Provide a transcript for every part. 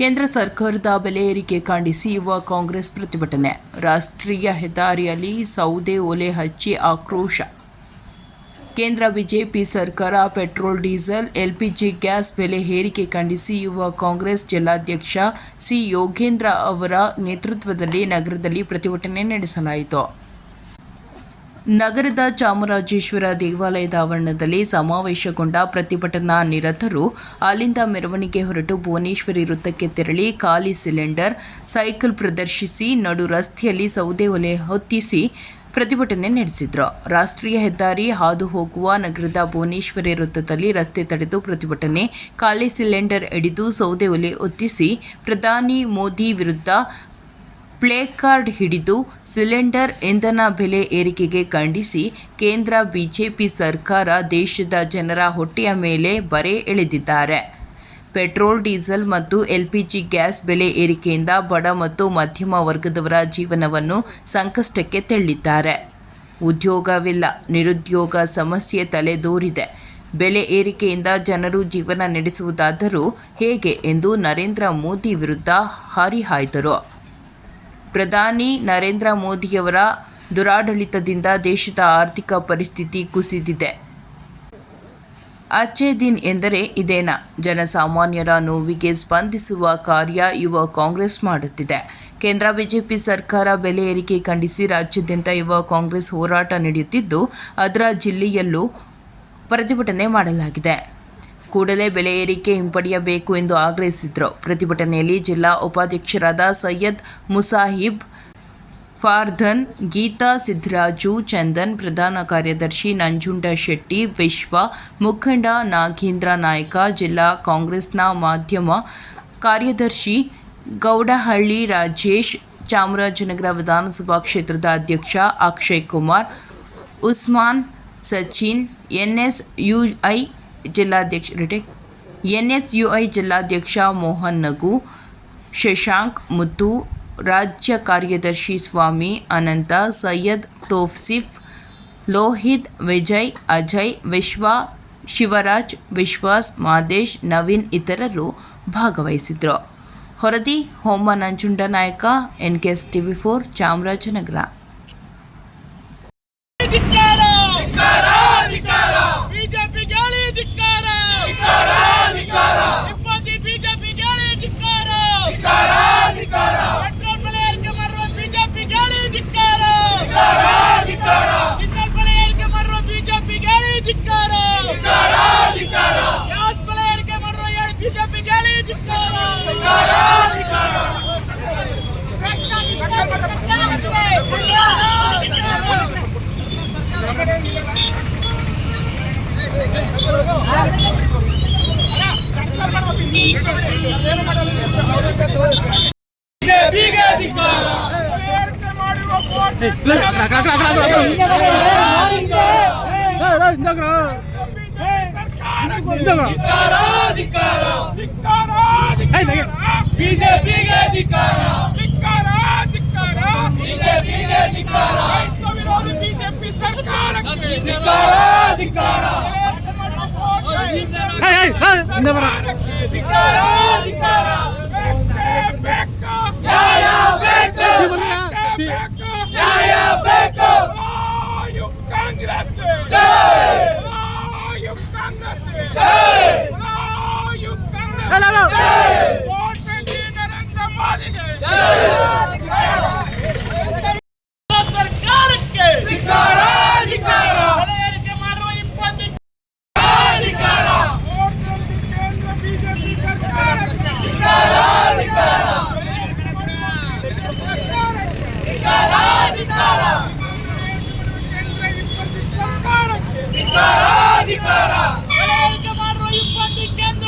ಕೇಂದ್ರ ಸರ್ಕಾರದ ಬೆಲೆ ಏರಿಕೆ ಖಂಡಿಸಿ ಯುವ ಕಾಂಗ್ರೆಸ್ ಪ್ರತಿಭಟನೆ. ರಾಷ್ಟ್ರೀಯ ಹೆದ್ದಾರಿಯಲ್ಲಿ ಸೌದೆ ಒಲೆ ಹಚ್ಚಿ ಆಕ್ರೋಶ. ಕೇಂದ್ರ ಬಿಜೆಪಿ ಸರ್ಕಾರ ಪೆಟ್ರೋಲ್, ಡೀಸೆಲ್, ಎಲ್ಪಿಜಿ, ಗ್ಯಾಸ್ ಬೆಲೆ ಏರಿಕೆ ಖಂಡಿಸಿ ಯುವ ಕಾಂಗ್ರೆಸ್ ಜಿಲ್ಲಾಧ್ಯಕ್ಷ ಸಿ ಯೋಗೇಂದ್ರ ಅವರ ನೇತೃತ್ವದಲ್ಲಿ ನಗರದಲ್ಲಿ ಪ್ರತಿಭಟನೆ ನಡೆಸಲಾಯಿತು. ನಗರದ ಚಾಮರಾಜೇಶ್ವರ ದೇವಾಲಯದ ಆವರಣದಲ್ಲಿ ಸಮಾವೇಶಗೊಂಡ ಪ್ರತಿಭಟನಾ ನಿರತರು ಅಲ್ಲಿಂದ ಮೆರವಣಿಗೆ ಹೊರಟು ಭುವನೇಶ್ವರಿ ವೃತ್ತಕ್ಕೆ ತೆರಳಿ ಖಾಲಿ ಸಿಲಿಂಡರ್, ಸೈಕಲ್ ಪ್ರದರ್ಶಿಸಿ ನಡು ರಸ್ತೆಯಲ್ಲಿ ಸೌದೆ ಒಲೆ ಹೊತ್ತಿಸಿ ಪ್ರತಿಭಟನೆ ನಡೆಸಿದ್ರು. ರಾಷ್ಟ್ರೀಯ ಹೆದ್ದಾರಿ ಹಾದು ಹೋಗುವ ನಗರದ ಭುವನೇಶ್ವರಿ ವೃತ್ತದಲ್ಲಿ ರಸ್ತೆ ತಡೆದು ಪ್ರತಿಭಟನೆ, ಖಾಲಿ ಸಿಲಿಂಡರ್ ಹಿಡಿದು ಸೌದೆ ಒಲೆ ಹೊತ್ತಿಸಿ ಪ್ರಧಾನಿ ಮೋದಿ ವಿರುದ್ಧ ಪ್ಲೇ ಕಾರ್ಡ್ ಹಿಡಿದು ಸಿಲಿಂಡರ್ ಇಂಧನ ಬೆಲೆ ಏರಿಕೆಗೆ ಖಂಡಿಸಿ ಕೇಂದ್ರ ಬಿಜೆಪಿ ಸರ್ಕಾರ ದೇಶದ ಜನರ ಹೊಟ್ಟೆಯ ಮೇಲೆ ಬರೆ ಎಳೆದಿದ್ದಾರೆ. ಪೆಟ್ರೋಲ್, ಡೀಸೆಲ್ ಮತ್ತು ಎಲ್ಪಿಜಿ ಗ್ಯಾಸ್ ಬೆಲೆ ಏರಿಕೆಯಿಂದ ಬಡ ಮತ್ತು ಮಧ್ಯಮ ವರ್ಗದವರ ಜೀವನವನ್ನು ಸಂಕಷ್ಟಕ್ಕೆ ತಳ್ಳಿದ್ದಾರೆ. ಉದ್ಯೋಗವಿಲ್ಲ, ನಿರುದ್ಯೋಗ ಸಮಸ್ಯೆ ತಲೆದೋರಿದೆ. ಬೆಲೆ ಏರಿಕೆಯಿಂದ ಜನರು ಜೀವನ ನಡೆಸುವುದಾದರೂ ಹೇಗೆ ಎಂದು ನರೇಂದ್ರ ಮೋದಿ ವಿರುದ್ಧ ಹರಿಹಾಯ್ದರು. ಪ್ರಧಾನಿ ನರೇಂದ್ರ ಮೋದಿಯವರ ದುರಾಡಳಿತದಿಂದ ದೇಶದ ಆರ್ಥಿಕ ಪರಿಸ್ಥಿತಿ ಕುಸಿದಿದೆ. ಅಚ್ಚೆ ದಿನ್ ಎಂದರೆ ಇದೇನಾ? ಜನಸಾಮಾನ್ಯರ ನೋವಿಗೆ ಸ್ಪಂದಿಸುವ ಕಾರ್ಯ ಯುವ ಕಾಂಗ್ರೆಸ್ ಮಾಡುತ್ತಿದೆ. ಕೇಂದ್ರ ಬಿಜೆಪಿ ಸರ್ಕಾರ ಬೆಲೆ ಏರಿಕೆ ಖಂಡಿಸಿ ರಾಜ್ಯಾದ್ಯಂತ ಯುವ ಕಾಂಗ್ರೆಸ್ ಹೋರಾಟ ನಡೆಯುತ್ತಿದ್ದು, ಅದರ ಜಿಲ್ಲೆಯಲ್ಲೂ ಪ್ರತಿಭಟನೆ ಮಾಡಲಾಗಿದೆ. ಕೂಡಲೇ ಬೆಲೆ ಏರಿಕೆ ಹಿಂಪಡೆಯಬೇಕು ಎಂದು ಆಗ್ರಹಿಸಿದರು. ಪ್ರತಿಭಟನೆಯಲ್ಲಿ ಜಿಲ್ಲಾ ಉಪಾಧ್ಯಕ್ಷರಾದ ಸೈಯದ್ ಮುಸಾಹಿಬ್, ಫಾರ್ಧನ್, ಗೀತಾ ಸಿದ್ದರಾಜು ಚಂದನ್, ಪ್ರಧಾನ ಕಾರ್ಯದರ್ಶಿ ನಂಜುಂಡ ಶೆಟ್ಟಿ, ವಿಶ್ವ ಮುಖಂಡ ನಾಗೇಂದ್ರ ನಾಯ್ಕ, ಜಿಲ್ಲಾ ಕಾಂಗ್ರೆಸ್ನ ಮಾಧ್ಯಮ ಕಾರ್ಯದರ್ಶಿ ಗೌಡಹಳ್ಳಿ ರಾಜೇಶ್, ಚಾಮರಾಜನಗರ ವಿಧಾನಸಭಾ ಕ್ಷೇತ್ರದ ಅಧ್ಯಕ್ಷ ಅಕ್ಷಯ್ ಕುಮಾರ್, ಉಸ್ಮಾನ್ ಸಚಿನ್, ಎನ್ಎಸ್ಯುಐ ಜಿಲ್ಲಾಧ್ಯಕ್ಷ ರಿಟೇಕ್ ಐ ಜಿಲ್ಲಾಧ್ಯಕ್ಷ ಮೋಹನ್ ನಗು, ಶಶಾಂಕ್ ಮುತ್ತು, ರಾಜ್ಯ ಕಾರ್ಯದರ್ಶಿ ಸ್ವಾಮಿ ಅನಂತ, ಸೈಯದ್ ತೋಫ್ಸಿಫ್, ಲೋಹಿತ್, ವಿಜಯ್, ಅಜಯ್, ವಿಶ್ವ, ಶಿವರಾಜ್, ವಿಶ್ವಾಸ್, ಮಾದೇಶ್, ನವೀನ್ ಇತರರು ಭಾಗವಹಿಸಿದ್ರು. ಹೊರದಿ ಹೋಮ ನಂಜುಂಡ ನಾಯಕ ಎನ್ಕೆಎಸ್ ಟಿವಿ ಫೋರ್ ಚಾಮರಾಜನಗರ ಧಿಕ್ಕಾರ ಬಿಜೆಪಿ ಗಾಳಿ ಧಿಕ್ಕಾರ ಇಪ್ಪತ್ತಿ ಬಿಜೆಪಿ ಗಾಳಿ ಧಿಕ್ಕಾರ ಪೆಟ್ರೋಲ್ ಬೆಲೆ ಏರಿಕೆ ಮಾಡುವ ಬಿಜೆಪಿ ಗಾಳಿ ಧಿಕ್ಕಾರ ಡೀಸೆಲ್ ಬೆಲೆ ಏರಿಕೆ ಮಾಡುವ ಬಿಜೆಪಿ ಗಾಳಿ ಧಿಕ್ಕಾರ ಗ್ಯಾಸ್ ಬೆಲೆ ಏರಿಕೆ ಮಾಡುವ ಬಿಜೆಪಿ ಗಾಳಿ ಧಿಕ್ಕಾರ ಬಿಜೆಪಿಗೆ ಧಿಕ್ಕಾರ ಏರಿಕೆ ಮಾಡುವ ಬಿಜೆಪಿಗೆ ಧಿಕ್ಕಾರ ಧಿಕ್ಕಾರ ಧಿಕ್ಕಾರ ಬಿಜೆಪಿಗೆ ಧಿಕ್ಕಾರ ವಿರೋಧಿ ಬಿಜೆಪಿ ಸರ್ಕಾರಕ್ಕೆ ಧಿಕ್ಕಾರ ಧಿಕ್ಕಾರ ಧಿಕ್ಕಾರ ಧಿಕ್ಕಾರ ಬೇಕು ನ್ಯಾಯ ಬೇಕು ಬೇಕು ನ್ಯಾಯ ಬೇಕು ಯು ಕಾಂಗ್ರೆಸ್ಗೆ ಯು ಕಾಂಗ್ರೆಸ್ಗೆ ಯು ಕಾಂಗ್ರೆಸ್ ವೋಟ್ ಮಾಡಿ ನರೇಂದ್ರ ಮೋದಿಗೆ ಸರ್ಕಾರಕ್ಕೆ ಧಿಕ್ಕಾರ ಧಿಕ್ಕಾರ ಬೆಲೆ ಏರಿಕೆ ಮಾಡುವ ಇಪ್ಪತ್ತು ಧಿಕ್ಕಾರ ವೋಟ್ ಮಾಡಿ ಕೇಂದ್ರ ಬಿಜೆಪಿ ಸರ್ಕಾರಕ್ಕೆ ಧಿಕ್ಕಾರ ಧಿಕ್ಕಾರ ಧಿಕ್ಕಾರ ಧಿಕ್ಕಾರ ಕೇಂದ್ರ ಇಪ್ಪತ್ತು ಸರ್ಕಾರಕ್ಕೆ ಧಿಕ್ಕಾರ ಧಿಕ್ಕಾರ ಬೆಲೆ ಏರಿಕೆ ಮಾಡುವ ಇಪ್ಪತ್ತು ಕೇಂದ್ರ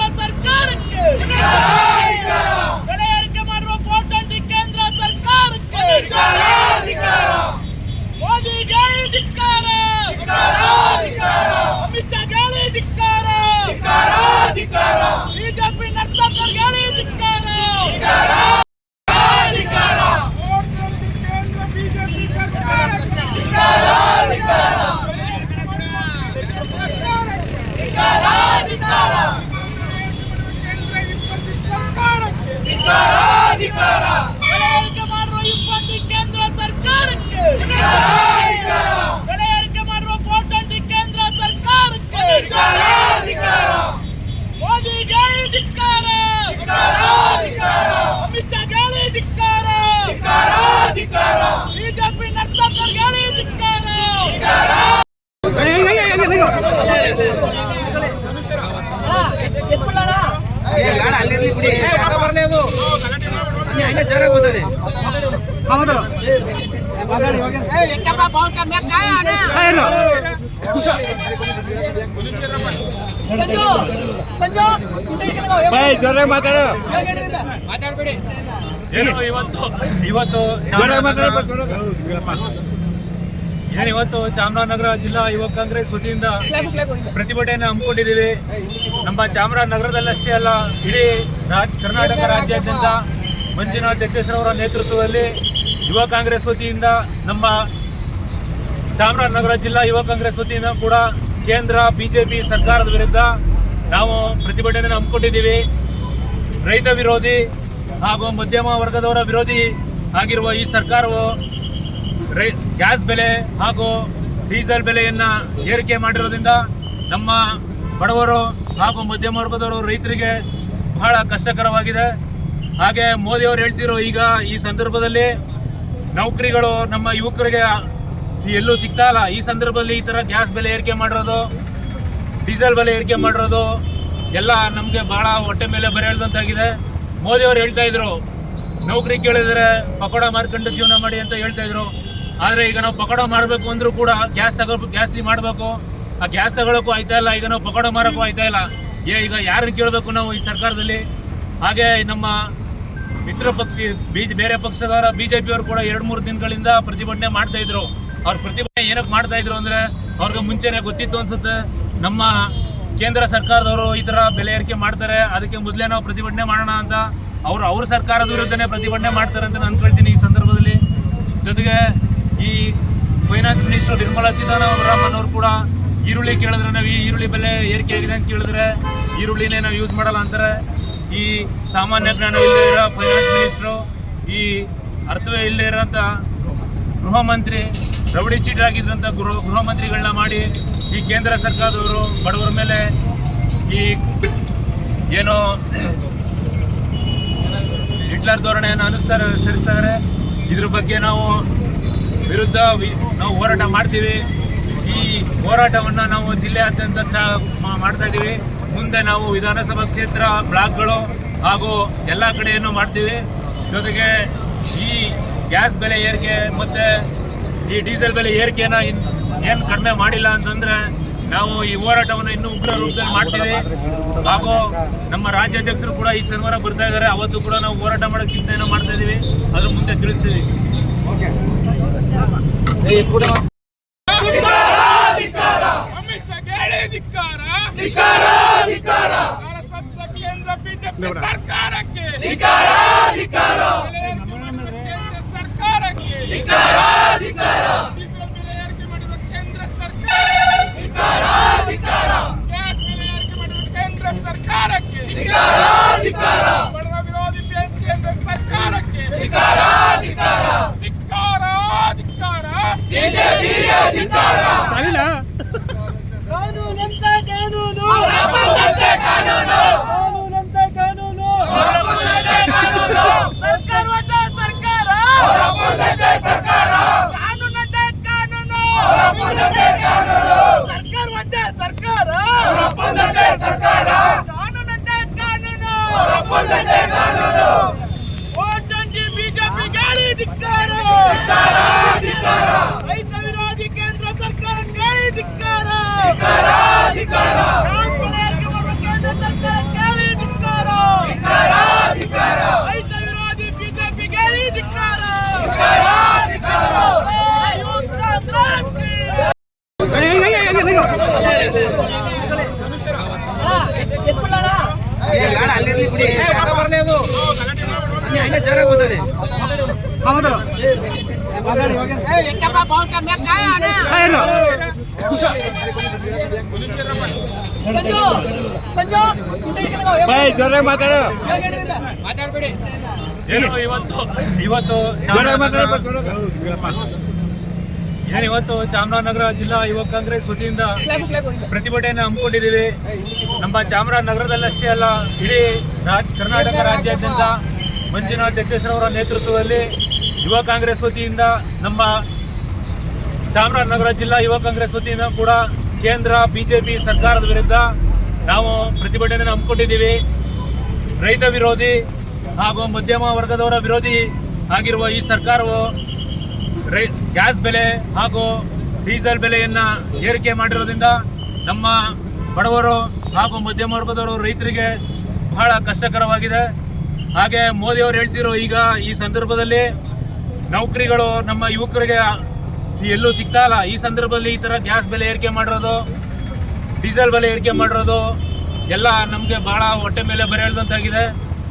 ಸರ್ಕಾರಕ್ಕೆ ಬೆಲೆ ಏರಿಕೆ ಮಾಡುವ ಫೋರ್ಟಿ ಕೇಂದ್ರ ಸರ್ಕಾರಕ್ಕೆ ಮೋದಿ ಗಾಳಿ ಧಿಕ್ಕಾರ ಅಮಿತ್ ಶಾ ಗಾಳಿ ಧಿಕ್ಕಾರ ಬಿಜೆಪಿ ನರ್ತಕರ್ ಗಾಳಿ ಧಿಕ್ಕಾರ ವೋಟ್ ಮಾಡಿ ಕೇಂದ್ರ ಬಿಜೆಪಿ ಸರ್ಕಾರಕ್ಕೆ ಧಿಕ್ಕಾರ ಧಿಕ್ಕಾರ ಕೇಂದ್ರ ಇಪ್ಪತ್ತು ಸರ್ಕಾರಕ್ಕೆ ಬೆಲೆ ಏರಿಕೆ ಮಾಡುವ ಫೋಟೋ ಕೇಂದ್ರ ಸರ್ಕಾರಕ್ಕೆ ಮೋದಿ ಗಾಳಿ ಧಿಕ್ಕಾರ ಅಮಿತ್ ಶಾ ಗಾಳಿ ಧಿಕ್ಕಾರ ಬಿಜೆಪಿ ನರ್ತಕರ ಗಾಳಿ ಧಿಕ್ಕಾರ ಏನು ಇವತ್ತು ಇವತ್ತು ಚಾಮರಾಜನಗರ ಏನು ಇವತ್ತು ಚಾಮರಾಜನಗರ ಜಿಲ್ಲಾ ಯುವ ಕಾಂಗ್ರೆಸ್ ವತಿಯಿಂದ ಪ್ರತಿಭಟನೆ ಹಮ್ಮಿಕೊಂಡಿದ್ದೀವಿ. ನಮ್ಮ ಚಾಮರಾಜನಗರದಲ್ಲಷ್ಟೇ ಅಲ್ಲ ಇಡೀ ರಾಜ್ ಕರ್ನಾಟಕ ರಾಜ್ಯಾದ್ಯಂತ ಮಂಜುನಾಥ್ ಅವರ ನೇತೃತ್ವದಲ್ಲಿ ಯುವ ಕಾಂಗ್ರೆಸ್ ವತಿಯಿಂದ ನಮ್ಮ ಚಾಮರಾಜನಗರ ಜಿಲ್ಲಾ ಯುವ ಕಾಂಗ್ರೆಸ್ ವತಿಯಿಂದ ಕೂಡ ಕೇಂದ್ರ ಬಿಜೆಪಿ ಸರ್ಕಾರದ ವಿರುದ್ಧ ನಾವು ಪ್ರತಿಭಟನೆ ಹಮ್ಮಿಕೊಂಡಿದ್ದೀವಿ. ರೈತ ವಿರೋಧಿ ಹಾಗೂ ಮಧ್ಯಮ ವರ್ಗದವರ ವಿರೋಧಿ ಆಗಿರುವ ಈ ಸರ್ಕಾರವು ರೈ, ಗ್ಯಾಸ್ ಬೆಲೆ ಹಾಗೂ ಡೀಸೆಲ್ ಬೆಲೆಯನ್ನು ಏರಿಕೆ ಮಾಡಿರೋದ್ರಿಂದ ನಮ್ಮ ಬಡವರು ಹಾಗೂ ಮಧ್ಯಮ ವರ್ಗದವರು ರೈತರಿಗೆ ಬಹಳ ಕಷ್ಟಕರವಾಗಿದೆ. ಹಾಗೆ ಮೋದಿಯವರು ಹೇಳ್ತಿರೋ ಈಗ ಈ ಸಂದರ್ಭದಲ್ಲಿ ನೌಕರಿಗಳು ನಮ್ಮ ಯುವಕರಿಗೆ ಎಲ್ಲೂ ಸಿಗ್ತಾ ಇಲ್ಲ. ಈ ಸಂದರ್ಭದಲ್ಲಿ ಈ ಥರ ಗ್ಯಾಸ್ ಬೆಲೆ ಏರಿಕೆ ಮಾಡಿರೋದು, ಡೀಸೆಲ್ ಬೆಲೆ ಏರಿಕೆ ಮಾಡಿರೋದು, ಎಲ್ಲ ನಮಗೆ ಬಹಳ ಹೊಟ್ಟೆ ಮೇಲೆ ಬರೆಯಳ್ದಂತಾಗಿದೆ ಮೋದಿ ಅವರು ಹೇಳ್ತಾ ಇದ್ರು, ನೌಕರಿ ಕೇಳಿದರೆ ಪಕೋಡ ಮಾರ್ಕೊಂಡು ಜೀವನ ಮಾಡಿ ಅಂತ ಹೇಳ್ತಾ ಇದ್ರು. ಆದರೆ ಈಗ ನಾವು ಪಕೋಡ ಮಾಡಬೇಕು ಅಂದರೂ ಕೂಡ ಗ್ಯಾಸ್ ತಗೋ, ಗ್ಯಾಸ್ ಮಾಡಬೇಕು. ಆ ಗ್ಯಾಸ್ ತಗೊಳ್ಳೋಕ್ಕೂ ಆಯ್ತಾ ಇಲ್ಲ, ಈಗ ನಾವು ಪಕೋಡ ಮಾರೋಕ್ಕೂ ಆಯ್ತಾ ಇಲ್ಲ. ಏ, ಈಗ ಯಾರನ್ನು ಕೇಳಬೇಕು ನಾವು ಈ ಸರ್ಕಾರದಲ್ಲಿ? ಹಾಗೆ ನಮ್ಮ ಮಿತ್ರ ಪಕ್ಷ ಬೇರೆ ಪಕ್ಷದವರ ಬಿಜೆಪಿಯವರು ಕೂಡ ಎರಡು ಮೂರು ದಿನಗಳಿಂದ ಪ್ರತಿಭಟನೆ ಮಾಡ್ತಾ ಇದ್ರು. ಅವ್ರ ಪ್ರತಿಭಟನೆ ಏನಕ್ಕೆ ಮಾಡ್ತಾ ಇದ್ರು ಅಂದ್ರೆ ಅವ್ರಿಗೆ ಮುಂಚೆನೆ ಗೊತ್ತಿತ್ತು ಅನ್ಸುತ್ತೆ. ನಮ್ಮ ಕೇಂದ್ರ ಸರ್ಕಾರದವರು ಈ ತರ ಬೆಲೆ ಏರಿಕೆ ಮಾಡ್ತಾರೆ, ಅದಕ್ಕೆ ಮೊದಲೇ ನಾವು ಪ್ರತಿಭಟನೆ ಮಾಡೋಣ ಅಂತ ಅವರು ಅವ್ರ ಸರ್ಕಾರದ ವಿರುದ್ಧನೇ ಪ್ರತಿಭಟನೆ ಮಾಡ್ತಾರೆ ಅಂತ ನಾನು ಅನ್ಕೊಳ್ತೀನಿ ಈ ಸಂದರ್ಭದಲ್ಲಿ. ಜೊತೆಗೆ ಈ ಫೈನಾನ್ಸ್ ಮಿನಿಸ್ಟರ್ ನಿರ್ಮಲಾ ಸೀತಾರಾಮನ್ ಅವರು ಕೂಡ ಈರುಳ್ಳಿ ಕೇಳಿದ್ರೆ ನಾವು ಈ ಈರುಳ್ಳಿ ಬೆಲೆ ಏರಿಕೆ ಆಗಿದೆ ಅಂತ ಕೇಳಿದ್ರೆ ಈರುಳ್ಳಿನೇ ನಾವು ಯೂಸ್ ಮಾಡಲ್ಲ ಅಂತಾರೆ. ಈ ಸಾಮಾನ್ಯ ಜ್ಞಾನ ಇಲ್ಲದೆ ಇರೋ ಫೈನಾನ್ಸ್ ಮಿನಿಸ್ಟ್ರು ಈ ಅರ್ಥವೇ ಇಲ್ಲದೆ ಇರೋಂಥ ಗೃಹ ಮಂತ್ರಿ, ರೌಡಿ ಚೀಟಾಗಿದ್ದಂಥ ಗೃಹ ಗೃಹ ಮಂತ್ರಿಗಳನ್ನ ಮಾಡಿ ಈ ಕೇಂದ್ರ ಸರ್ಕಾರದವರು ಬಡವರ ಮೇಲೆ ಈ ಏನು ಹಿಟ್ಲರ್ ಧೋರಣೆಯನ್ನು ಅನುಸ್ತಾರೆ ಅನುಸರಿಸ್ತಾರೆ ಇದ್ರ ಬಗ್ಗೆ ನಾವು ವಿರುದ್ಧ ನಾವು ಹೋರಾಟ ಮಾಡ್ತೀವಿ. ಈ ಹೋರಾಟವನ್ನು ನಾವು ಜಿಲ್ಲೆಯಾದ್ಯಂತ ಸ್ಟಾ ಮಾಡ್ತಾ ಇದ್ದೀವಿ ಮುಂದೆ ನಾವು ವಿಧಾನಸಭಾ ಕ್ಷೇತ್ರ ಬ್ಲಾಕ್ಗಳು ಹಾಗೂ ಎಲ್ಲ ಕಡೆಯನ್ನು ಮಾಡ್ತೀವಿ. ಜೊತೆಗೆ ಈ ಗ್ಯಾಸ್ ಬೆಲೆ ಏರಿಕೆ ಮತ್ತು ಈ ಡೀಸೆಲ್ ಬೆಲೆ ಏರಿಕೆನ ಏನು ಕಡಿಮೆ ಮಾಡಿಲ್ಲ ಅಂತಂದರೆ ನಾವು ಈ ಹೋರಾಟವನ್ನು ಇನ್ನೂ ಉಗ್ರ ರೂಪದಲ್ಲಿ ಮಾಡ್ತೀವಿ. ಹಾಗೂ ನಮ್ಮ ರಾಜ್ಯಾಧ್ಯಕ್ಷರು ಕೂಡ ಈ ಶನಿವಾರ ಬರ್ತಾ ಇದ್ದಾರೆ. ಅವತ್ತು ಕೂಡ ನಾವು ಹೋರಾಟ ಮಾಡೋ ಚಿಂತೆಯನ್ನು ಮಾಡ್ತಾ ಇದ್ದೀವಿ ಅದ್ರ ಮುಂದೆ ತಿಳಿಸ್ತೀವಿ ಅಮಿತ್ ಶಾ ಗಾಳಿ ಧಿಕ್ಕಾರ ಸತ್ತ ಕೇಂದ್ರ ಬಿಜೆಪಿ ಸರ್ಕಾರಕ್ಕೆ ಬೆಲೆ ಏರಿಕೆ ಮಾಡಿರುವ ಕೇಂದ್ರ ಸರ್ಕಾರಕ್ಕೆ ಡೀಸೆಲ್ ಬೆಲೆ ಏರಿಕೆ ಮಾಡಿರುವ ಕೇಂದ್ರ ಸರ್ಕಾರಕ್ಕೆ ಗ್ಯಾಸ್ ಬೆಲೆ ಏರಿಕೆ ಮಾಡಿರುವ ಕೇಂದ್ರ ಸರ್ಕಾರಕ್ಕೆ ಬಡವ ವಿರೋಧಿ ಕೇಂದ್ರ ಸರ್ಕಾರಕ್ಕೆ ಧಿಕ್ಕಾರ ಧಿಕ್ಕಾರ ಕಾನೂನಂತೆ ಕಾನೂನು ಕಾನೂನಂತೆ ಕಾನೂನು ಸರ್ಕಾರವಂತೆ ಸರ್ಕಾರ ಕಾನೂನಂತೆ ಕಾನೂನು ಸರ್ಕಾರವಂತೆ ಸರ್ಕಾರ ಕಾನೂನಂತೆ ಕಾನೂನು ಓಟಂಗಿ ಬಿಜೆಪಿ ಗಾಳಿ ಧಿಕ್ಕಾರ ರೈತ ವಿರೋಧಿ ಕೇಂದ್ರ ಸರ್ಕಾರ ಗಾಳಿ ಧಿಕ್ಕಾರ ಗ್ಯಾಸ್ ಬೆಲೆ ಏರಿಕೆ ಮಾಡುವ ಕೇಂದ್ರ ಸರ್ಕಾರ ಗಾಳಿ ಧಿಕ್ಕಾರ ರೈತ ವಿರೋಧಿ ಬಿಜೆಪಿ ಗಾಳಿ ಧಿಕ್ಕಾರ ಯೂತ್ ಕ್ರಾಂತಿ ಏನು ಇವತ್ತು ಇವತ್ತು ಚಾಮರಾಜನಗರ ಏನು ಇವತ್ತು ಚಾಮರಾಜನಗರ ಜಿಲ್ಲಾ ಯುವ ಕಾಂಗ್ರೆಸ್ ವತಿಯಿಂದ ಪ್ರತಿಭಟನೆ ಹಮ್ಮಿಕೊಂಡಿದ್ದೀವಿ. ನಮ್ಮ ಚಾಮರಾಜನಗರದಲ್ಲಷ್ಟೇ ಅಲ್ಲ ಇಡೀ ಕರ್ನಾಟಕ ರಾಜ್ಯಾದ್ಯಂತ ಮಂಜುನಾಥ್ ಯಕ್ಷೇಶ್ವರವರ ನೇತೃತ್ವದಲ್ಲಿ ಯುವ ಕಾಂಗ್ರೆಸ್ ವತಿಯಿಂದ ನಮ್ಮ ಚಾಮರಾಜನಗರ ಜಿಲ್ಲಾ ಯುವ ಕಾಂಗ್ರೆಸ್ ವತಿಯಿಂದ ಕೂಡ ಕೇಂದ್ರ ಬಿಜೆಪಿ ಸರ್ಕಾರದ ವಿರುದ್ಧ ನಾವು ಪ್ರತಿಭಟನೆ ಹಮ್ಮಿಕೊಂಡಿದ್ದೀವಿ. ರೈತ ವಿರೋಧಿ ಹಾಗೂ ಮಧ್ಯಮ ವರ್ಗದವರ ವಿರೋಧಿ ಆಗಿರುವ ಈ ಸರ್ಕಾರವು ರೈ, ಗ್ಯಾಸ್ ಬೆಲೆ ಹಾಗೂ ಡೀಸೆಲ್ ಬೆಲೆಯನ್ನು ಏರಿಕೆ ಮಾಡಿರೋದ್ರಿಂದ ನಮ್ಮ ಬಡವರು ಹಾಗೂ ಮಧ್ಯಮ ವರ್ಗದವರು ರೈತರಿಗೆ ಬಹಳ ಕಷ್ಟಕರವಾಗಿದೆ. ಹಾಗೆ ಮೋದಿಯವರು ಹೇಳ್ತಿರೋ ಈಗ ಈ ಸಂದರ್ಭದಲ್ಲಿ ನೌಕರಿಗಳು ನಮ್ಮ ಯುವಕರಿಗೆ ಎಲ್ಲೂ ಸಿಗ್ತಾ ಇಲ್ಲ. ಈ ಸಂದರ್ಭದಲ್ಲಿ ಈ ಥರ ಗ್ಯಾಸ್ ಬೆಲೆ ಏರಿಕೆ ಮಾಡಿರೋದು, ಡೀಸೆಲ್ ಬೆಲೆ ಏರಿಕೆ ಮಾಡಿರೋದು, ಎಲ್ಲ ನಮಗೆ ಬಹಳ ಹೊಟ್ಟೆ ಮೇಲೆ ಬರೆಯಳ್ದಂತಾಗಿದೆ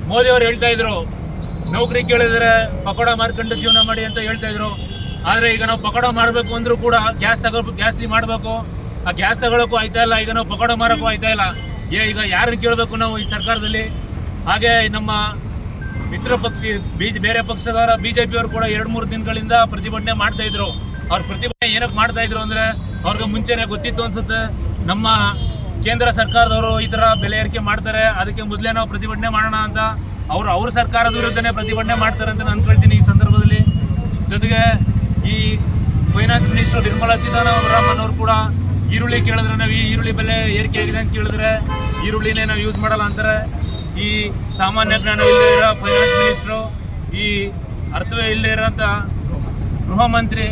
ಮೋದಿ ಅವರು ಹೇಳ್ತಾ ಇದ್ರು, ನೌಕರಿ ಕೇಳಿದರೆ ಪಕೋಡ ಮಾರ್ಕೊಂಡು ಜೀವನ ಮಾಡಿ ಅಂತ ಹೇಳ್ತಾ ಇದ್ರು. ಆದರೆ ಈಗ ನಾವು ಪಕೋಡ ಮಾಡಬೇಕು ಅಂದ್ರೂ ಕೂಡ ಗ್ಯಾಸ್ ತಗೋ ಗ್ಯಾಸ್ಲಿ ಮಾಡಬೇಕು. ಆ ಗ್ಯಾಸ್ ತಗೊಳ್ಳೋಕ್ಕೂ ಆಯ್ತಾ ಇಲ್ಲ, ಈಗ ನಾವು ಪಕೋಡ ಮಾರೋಕ್ಕೂ ಆಯ್ತಾ ಇಲ್ಲ. ಏ, ಈಗ ಯಾರನ್ನು ಕೇಳಬೇಕು ನಾವು ಈ ಸರ್ಕಾರದಲ್ಲಿ? ಹಾಗೆ ನಮ್ಮ ಮಿತ್ರ ಪಕ್ಷ, ಬೀಜ, ಬೇರೆ ಪಕ್ಷದವರ ಬಿಜೆಪಿಯವರು ಕೂಡ ಎರಡು ಮೂರು ದಿನಗಳಿಂದ ಪ್ರತಿಭಟನೆ ಮಾಡ್ತಾ ಇದ್ರು. ಅವ್ರ ಪ್ರತಿಭಟನೆ ಏನಕ್ಕೆ ಮಾಡ್ತಾ ಇದ್ರು ಅಂದ್ರೆ ಅವ್ರಿಗೆ ಮುಂಚೆನೆ ಗೊತ್ತಿತ್ತು ಅನ್ಸುತ್ತೆ. ನಮ್ಮ ಕೇಂದ್ರ ಸರ್ಕಾರದವರು ಈ ತರ ಬೆಲೆ ಏರಿಕೆ ಮಾಡ್ತಾರೆ, ಅದಕ್ಕೆ ಮೊದಲೇ ನಾವು ಪ್ರತಿಭಟನೆ ಮಾಡೋಣ ಅಂತ ಅವರು ಅವ್ರ ಸರ್ಕಾರದ ವಿರುದ್ಧನೇ ಪ್ರತಿಭಟನೆ ಮಾಡ್ತಾರೆ ಅಂತ ನಾನು ಅನ್ಕೊಳ್ತೀನಿ ಈ ಸಂದರ್ಭದಲ್ಲಿ. ಜೊತೆಗೆ ಈ ಫೈನಾನ್ಸ್ ಮಿನಿಸ್ಟರ್ ನಿರ್ಮಲಾ ಸೀತಾರಾಮನ್ ಅವರು ಕೂಡ ಈರುಳ್ಳಿ ಕೇಳಿದ್ರೆ ನಾವು ಈ ಈರುಳ್ಳಿ ಬೆಲೆ ಏರಿಕೆ ಆಗಿದೆ ಅಂತ ಕೇಳಿದ್ರೆ, ಈರುಳ್ಳಿನೇ ನಾವು ಯೂಸ್ ಮಾಡಲ್ಲ ಅಂತಾರೆ. ಈ ಸಾಮಾನ್ಯ ಜ್ಞಾನ ಇಲ್ಲದೆ ಇರೋ ಫೈನಾನ್ಸ್ ಮಿನಿಸ್ಟ್ರು ಈ ಅರ್ಥವೇ ಇಲ್ಲದೆ ಇರೋಂಥ ಗೃಹ ಮಂತ್ರಿ,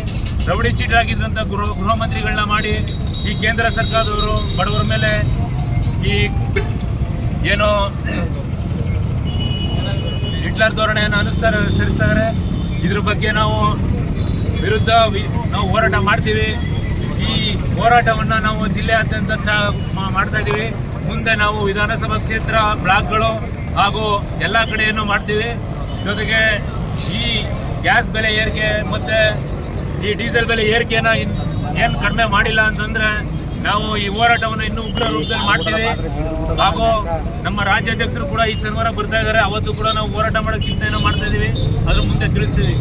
ರೌಡಿ ಚೀಟ್ ಆಗಿದ್ದಂಥ ಗೃಹ ಗೃಹ ಮಂತ್ರಿಗಳನ್ನ ಮಾಡಿ ಈ ಕೇಂದ್ರ ಸರ್ಕಾರದವರು, ಬಡವರ ಮೇಲೆ ಈ ಏನೋ ಹಿಟ್ಲರ್ ಧೋರಣೆಯನ್ನು ಅನುಸ್ತಾರೆ ಸರಿಸ್ತಾರೆ ಇದ್ರ ಬಗ್ಗೆ ನಾವು ವಿರುದ್ಧ ನಾವು ಹೋರಾಟ ಮಾಡ್ತೀವಿ. ಈ ಹೋರಾಟವನ್ನು ನಾವು ಜಿಲ್ಲೆಯಾದ್ಯಂತ ಸ್ಟಾ ಮಾಡ್ತಾ ಇದ್ದೀವಿ ಮುಂದೆ ನಾವು ವಿಧಾನಸಭಾ ಕ್ಷೇತ್ರ ಬ್ಲಾಕ್ಗಳು ಹಾಗೂ ಎಲ್ಲ ಕಡೆಯನ್ನು ಮಾಡ್ತೀವಿ. ಜೊತೆಗೆ ಈ ಗ್ಯಾಸ್ ಬೆಲೆ ಏರಿಕೆ ಮತ್ತು ಈ ಡೀಸೆಲ್ ಬೆಲೆ ಏರಿಕೆನ ಏನು ಕಡಿಮೆ ಮಾಡಿಲ್ಲ ಅಂತಂದರೆ ನಾವು ಈ ಹೋರಾಟವನ್ನು ಇನ್ನೂ ಉಗ್ರ ರೂಪದಲ್ಲಿ ಮಾಡ್ತೀವಿ. ಹಾಗೂ ನಮ್ಮ ರಾಜ್ಯಾಧ್ಯಕ್ಷರು ಕೂಡ ಈ ಶನಿವಾರ ಬರ್ತಾ ಇದ್ದಾರೆ. ಅವತ್ತು ಕೂಡ ನಾವು ಹೋರಾಟ ಮಾಡೋ ಚಿಂತೆಯನ್ನು ಮಾಡ್ತಾ ಇದ್ದೀವಿ ಅದ್ರ ಮುಂದೆ ತಿಳಿಸ್ತೀವಿ.